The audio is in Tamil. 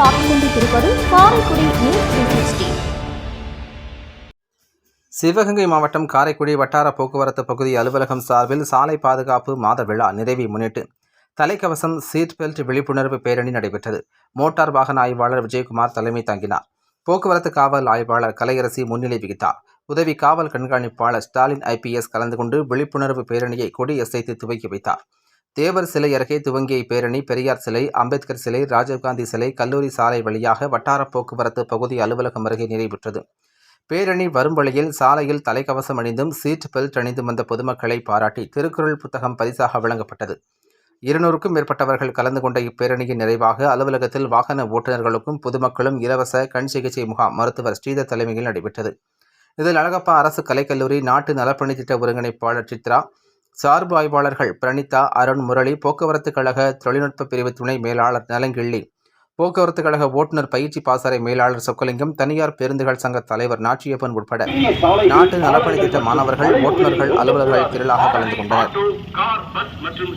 பார்த்துக் கொண்டிருப்பது காரைக்குடி நியூஸ் த்ரீ சிவகங்கை மாவட்டம் காரைக்குடி வட்டார போக்குவரத்து பகுதி அலுவலகம் சார்பில் சாலை பாதுகாப்பு மாத விழா நிறைவை முன்னிட்டு தலைக்கவசம் சீட் பெல்ட் விழிப்புணர்வு பேரணி நடைபெற்றது. மோட்டார் வாகன ஆய்வாளர் விஜயகுமார் தலைமை தாங்கினார். போக்குவரத்து காவல் ஆய்வாளர் கலையரசி முன்னிலை வகித்தார். உதவி காவல் கண்காணிப்பாளர் ஸ்டாலின் ஐபிஎஸ் கலந்து கொண்டு விழிப்புணர்வு பேரணியை கொடியசைத்து துவக்கி வைத்தார். தேவர் சிலை அருகே துவங்கிய இப்பேரணி பெரியார் சிலை அம்பேத்கர் சிலை ராஜீவ்காந்தி சிலை கல்லூரி சாலை வழியாக வட்டார போக்குவரத்து பகுதி அலுவலகம் அருகே நிறைவுற்றது. பேரணி வரும் வழியில் சாலையில் தலைக்கவசம் அணிந்தும் சீட் பெல்ட் அணிந்தும் வந்த பொதுமக்களை பாராட்டி திருக்குறள் புத்தகம் பரிசாக வழங்கப்பட்டது. இருநூறுக்கும் மேற்பட்டவர்கள் கலந்து கொண்ட இப்பேரணியின் நிறைவாக அலுவலகத்தில் வாகன ஓட்டுநர்களுக்கும் பொதுமக்களும் இலவச கண் சிகிச்சை முகாம் மருத்துவர் ஸ்ரீதர் தலைமையில் நடைபெற்றது. இதில் அழகப்பா அரசு கலைக்கல்லூரி நாட்டு நலப்பணி திட்ட ஒருங்கிணைப்பாளர் சித்ரா சார்பு ஆய்வாளர்கள் பிரணிதா அருண் முரளி போக்குவரத்து கழக தொழில்நுட்ப பிரிவு துணை மேலாளர் நலங்கிள்ளி போக்குவரத்து கழக ஓட்டுநர் பயிற்சி பாசறை மேலாளர் சொக்கலிங்கம் தனியார் பேருந்துகள் சங்க தலைவர் நாச்சியப்பன் உட்பட நாட்டு நலப்பணி திட்ட மாணவர்கள் ஓட்டுநர்கள் அலுவலர்கள் திரளாக கலந்து கொண்டனர். மற்றும்